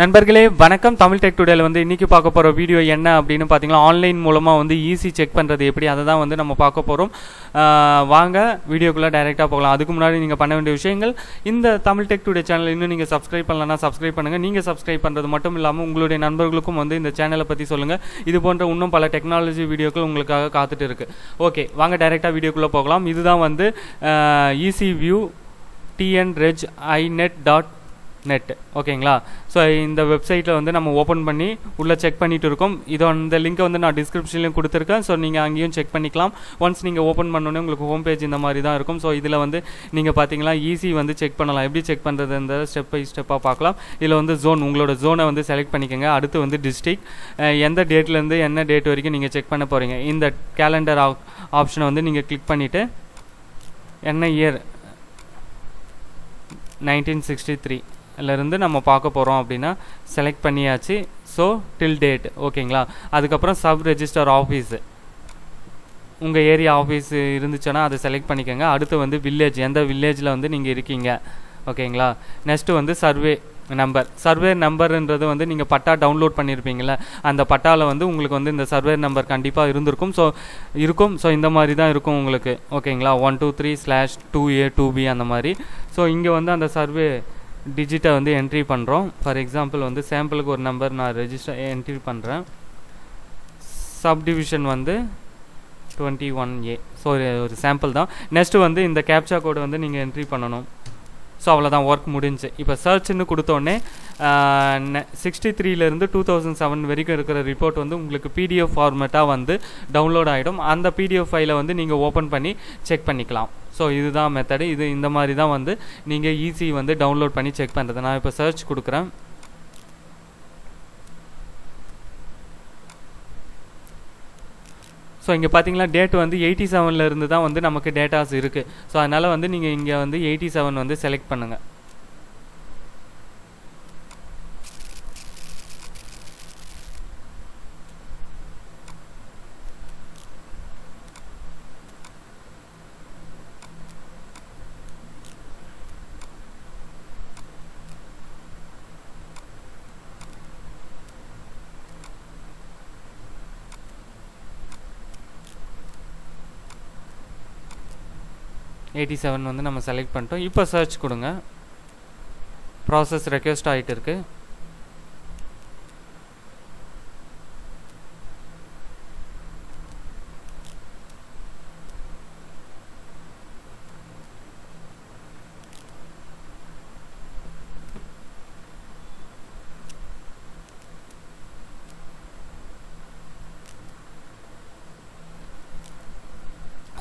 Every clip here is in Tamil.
நண்பர்களே வணக்கம். தமிழ் டெக் டுடேல வந்து இன்னைக்கு பார்க்க போகிற வீடியோ என்ன அப்படின்னு பார்த்தீங்கன்னா ஆன்லைன் மூலமாக வந்து ஈஸி செக் பண்ணுறது எப்படி அதை தான் வந்து நம்ம பார்க்க போகிறோம் வாங்க வீடியோக்குள்ளே டைரெக்டாக போகலாம். அதுக்கு முன்னாடி நீங்கள் பண்ண வேண்டிய விஷயங்கள் இந்த தமிழ் டெக் டுடே சேனல் இன்னும் நீங்கள் சப்ஸ்கிரைப் பண்ணலன்னா சப்ஸ்கிரைப் பண்ணுங்கள் நீங்கள் சப்ஸ்கிரைப் பண்ணுறது மட்டும் இல்லாமல் உங்களுடைய நண்பர்களுக்கும் வந்து இந்த சேனலை பற்றி சொல்லுங்கள் இது போன்ற இன்னும் பல டெக்னாலஜி வீடியோக்கள் உங்களுக்காக காத்துட்டு இருக்கு. ஓகே வாங்க டைரெக்டாக வீடியோக்குள்ளே போகலாம். இதுதான் வந்து easy view TN reg inet dot net ஓகேங்களா ஸோ இந்த வெப்சைட்டில் வந்து நம்ம ஓப்பன் பண்ணி உள்ளே செக் பண்ணிட்டு இருக்கோம். இதோ இந்த லிங்கை வந்து நான் டிஸ்கிரிப்ஷன்லையும் கொடுத்துருக்கேன். ஸோ நீங்கள் அங்கேயும் செக் பண்ணிக்கலாம். ஒன்ஸ் நீங்கள் ஓப்பன் பண்ணோன்னே உங்களுக்கு ஹோம் பேஜ் இந்த மாதிரி தான் இருக்கும். ஸோ இதில் வந்து நீங்கள் பார்த்தீங்கன்னா ஈஸி வந்து செக் பண்ணலாம். எப்படி செக் பண்ணுறதுன்ற ஸ்டெப் பை ஸ்டெப்பாக பார்க்கலாம் இதில் வந்து ஜோன் உங்களோட ஜோனை வந்து செலக்ட் பண்ணிக்கோங்க. அடுத்து வந்து டிஸ்ட்ரிக் எந்த டேட்லேருந்து என்ன டேட் வரைக்கும் நீங்கள் செக் பண்ண போகிறீங்க இந்த கேலண்டர் ஆப்ஷனை வந்து நீங்கள் கிளிக் பண்ணிவிட்டு என்ன இயர் நைன்டீன் சிக்ஸ்டி த்ரீ இருந்து நம்ம பார்க்க போகிறோம் அப்படின்னா செலக்ட் பண்ணியாச்சு. ஸோ டில் டேட் ஓகேங்களா அதுக்கப்புறம் சப் ரெஜிஸ்டர் ஆஃபீஸு உங்கள் ஏரியா ஆஃபீஸ் இருந்துச்சுன்னா அதை செலக்ட் பண்ணிக்கோங்க. அடுத்து வந்து வில்லேஜ் எந்த வில்லேஜில் வந்து நீங்கள் இருக்கீங்க? ஓகேங்களா நெக்ஸ்ட்டு வந்து சர்வே நம்பர் சர்வே நம்பர்ன்றது வந்து நீங்கள் பட்டா டவுன்லோட் பண்ணியிருப்பீங்கள அந்த பட்டாவில் வந்து உங்களுக்கு வந்து இந்த சர்வே நம்பர் கண்டிப்பாக இருந்திருக்கும். ஸோ இருக்கும். ஸோ இந்த மாதிரி தான் இருக்கும் உங்களுக்கு. ஓகேங்களா one two three slash two A two B அந்த மாதிரி. ஸோ இங்கே வந்து அந்த சர்வே டிஜிட்டை வந்து என்ட்ரி பண்ணுறோம் ஃபார் எக்ஸாம்பிள் வந்து சாம்பிளுக்கு ஒரு நம்பர் நான் ரெஜிஸ்டர் என்ட்ரி பண்ணுறேன் சப்டிவிஷன் வந்து டுவெண்ட்டி ஒன் ஏ ஸோ ஒரு சாம்பிள் தான். நெக்ஸ்ட்டு வந்து இந்த கேப்சா கோடு வந்து நீங்கள் என்ட்ரி பண்ணணும். ஸோ அவ்வளோதான் ஒர்க் முடிஞ்சு. இப்போ சர்ச்னு கொடுத்தோடனே சிக்ஸ்டி த்ரீலேருந்து டூ தௌசண்ட் செவன் வரைக்கும் இருக்கிற ரிப்போர்ட் வந்து உங்களுக்கு பிடிஎஃப் ஃபார்மேட்டாக வந்து டவுன்லோட் ஆகிடும் அந்த பிடிஎஃப் ஃபைலை வந்து நீங்கள் ஓப்பன் பண்ணி செக் பண்ணிக்கலாம். ஸோ இதுதான் மெத்தடு இது இந்த மாதிரி தான் வந்து நீங்கள் ஈஸி வந்து டவுன்லோட் பண்ணி செக் பண்ணுறது நான் இப்போ சர்ச் கொடுக்குறேன். ஸோ இங்கே பார்த்தீங்கன்னா டேட் வந்து எயிட்டி செவனில் இருந்து தான் வந்து நமக்கு டேட்டாஸ் இருக்குது ஸோ அதனால் வந்து நீங்கள் இங்கே வந்து எயிட்டி செவன் வந்து செலக்ட் பண்ணுங்கள் எயிட்டி செவன் வந்து நம்ம செலக்ட் பண்ணிட்டோம். இப்போ சர்ச் கொடுங்க. ப்ராசஸ் ரெக்வஸ்ட் ஆகிட்டு இருக்கு.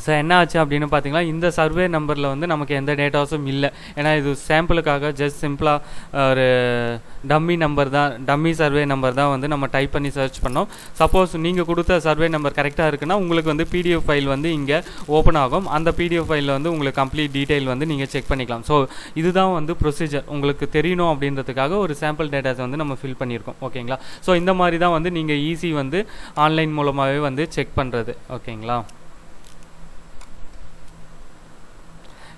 ஸோ என்ன ஆச்சு அப்படின்னு பார்த்தீங்கன்னா இந்த சர்வே நம்பரில் வந்து நமக்கு எந்த டேட்டாஸும் இல்லை. ஏன்னா இது சாம்பிளுக்காக ஜஸ்ட் சிம்பிளாக ஒரு டம்மி நம்பர் தான் டம்மி சர்வே நம்பர் தான் வந்து நம்ம டைப் பண்ணி சர்ச் பண்ணோம். சப்போஸ் நீங்கள் கொடுத்த சர்வே நம்பர் கரெக்டாக இருக்குன்னா உங்களுக்கு வந்து பிடிஎஃப் ஃபைல் வந்து இங்கே ஓப்பன் ஆகும். அந்த பிடிஎஃப் ஃபைலில் வந்து உங்களுக்கு கம்ப்ளீட் டீட்டெயில் வந்து நீங்கள் செக் பண்ணிக்கலாம். ஸோ இதுதான் வந்து ப்ரொசீஜர் உங்களுக்கு தெரியணும் அப்படின்றதுக்காக ஒரு சாம்பிள் டேட்டாஸை வந்து நம்ம ஃபில் பண்ணியிருக்கோம். ஓகேங்களா? ஸோ இந்த மாதிரி தான் வந்து நீங்கள் ஈஸி வந்து ஆன்லைன் மூலமாகவே வந்து செக் பண்ணுறது ஓகேங்களா?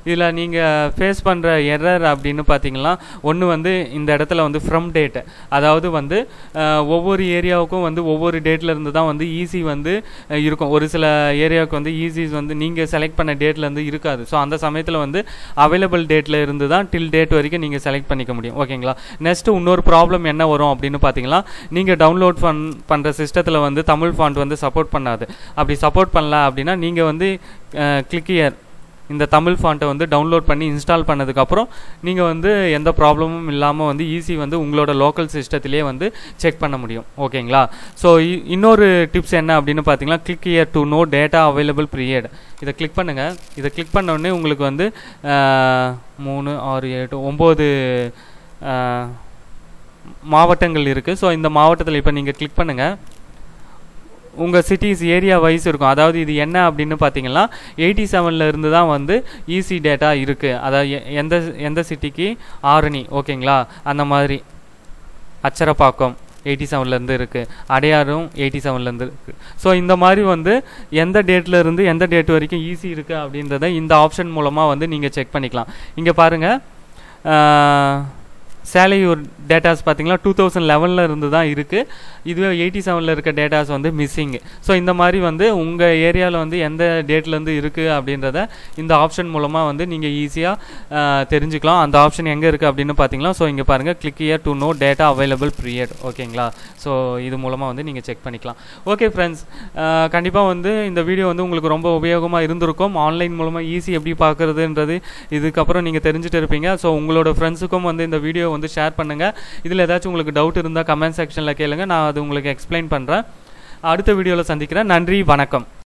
இதில் நீங்கள் ஃபேஸ் பண்ணுற எரர் அப்படின்னு பார்த்தீங்கன்னா ஒன்று வந்து இந்த இடத்துல வந்து ஃப்ரம் டேட் அதாவது வந்து ஒவ்வொரு ஏரியாவுக்கும் வந்து ஒவ்வொரு டேட்லேருந்து தான் வந்து ஈஸி வந்து இருக்கும். ஒரு சில ஏரியாவுக்கு வந்து ஈஸிஸ் வந்து நீங்கள் செலக்ட் பண்ண டேட்லேருந்து இருக்காது. ஸோ அந்த சமயத்தில் வந்து அவைலபிள் டேட்டில் இருந்து தான் டில் டேட் வரைக்கும் நீங்கள் செலக்ட் பண்ணிக்க முடியும். ஓகேங்களா நெக்ஸ்ட்டு இன்னொரு ப்ராப்ளம் என்ன வரும் அப்படின்னு பார்த்தீங்கன்னா நீங்கள் டவுன்லோட் பண் பண்ணுற சிஸ்டத்தில் வந்து தமிழ் ஃபாண்ட் வந்து சப்போர்ட் பண்ணாது. அப்படி சப்போர்ட் பண்ணல அப்படின்னா நீங்கள் வந்து கிளிக் இயர் இந்த தமிழ் ஃபாண்ட்டை வந்து டவுன்லோட் பண்ணி இன்ஸ்டால் பண்ணதுக்கப்புறம் நீங்கள் வந்து எந்த ப்ராப்ளமும் இல்லாமல் வந்து ஈஸி வந்து உங்களோட லோக்கல் சிஸ்டத்திலே வந்து செக் பண்ண முடியும். ஓகேங்களா? ஸோ இன்னொரு டிப்ஸ் என்ன அப்படின்னு பார்த்தீங்கன்னா click year to no data available period இதை கிளிக் பண்ணுங்கள் இதை கிளிக் பண்ணோடனே உங்களுக்கு வந்து மூணு ஆறு எட்டு ஒம்பது மாவட்டங்கள் இருக்குது ஸோ இந்த மாவட்டத்தில் இப்போ நீங்கள் கிளிக் பண்ணுங்கள் உங்கள் சிட்டிஸ் ஏரியா வைஸ் இருக்கும். அதாவது இது என்ன அப்படின்னு பார்த்தீங்கன்னா எயிட்டி செவனில் இருந்து தான் வந்து ஈஸி டேட்டா இருக்குது அதாவது எந்த எந்த சிட்டிக்கு ஆரணி ஓகேங்களா? அந்த மாதிரி. அச்சரப்பாக்கம் எயிட்டி செவன்லேருந்து இருக்குது அடையாரும் எயிட்டி செவன்லேருந்து இருக்குது ஸோ இந்த மாதிரி வந்து எந்த டேட்டில் இருந்து எந்த டேட் வரைக்கும் ஈஸி இருக்குது அப்படின்றத இந்த ஆப்ஷன் மூலமாக வந்து நீங்கள் செக் பண்ணிக்கலாம். இங்கே பாருங்கள் சேலரி டேட்டாஸ் பார்த்தீங்கன்னா டூ தௌசண்ட் லெவனில் இருந்து தான் இருக்குது இதுவே எயிட்டி செவனில் இருக்க டேட்டாஸ் வந்து மிஸ்ஸிங் ஸோ இந்த மாதிரி வந்து உங்கள் ஏரியாவில் வந்து எந்த டேட்லேருந்து இருக்குது அப்படின்றத இந்த ஆப்ஷன் மூலமாக வந்து நீங்கள் ஈஸியாக தெரிஞ்சுக்கலாம். அந்த ஆப்ஷன் எங்கே இருக்குது அப்படின்னு பார்த்தீங்கன்னா ஸோ இங்கே பாருங்கள் click year to no data available period ஓகேங்களா ஸோ இது மூலமாக வந்து நீங்கள் செக் பண்ணிக்கலாம். ஓகே ஃப்ரெண்ட்ஸ் கண்டிப்பாக வந்து இந்த வீடியோ வந்து உங்களுக்கு ரொம்ப உபயோகமாக இருந்திருக்கும். ஆன்லைன் மூலமாக ஈஸி எப்படி பார்க்குறதுன்றது இதுக்கப்புறம் நீங்கள் தெரிஞ்சுட்டு இருப்பீங்க. ஸோ உங்களோட ஃப்ரெண்ட்ஸுக்கும் வந்து இந்த வீடியோ வந்து ஷேர் பண்ணுங்கள் இதில் ஏதாச்சும் உங்களுக்கு டவுட் இருந்தால் கமெண்ட் செக்ஷனில் கேளுங்க. நான் அது உங்களுக்கு எக்ஸ்பிளைன் பண்ணுறேன் அடுத்த வீடியோவில் சந்திக்கிறேன். நன்றி வணக்கம்.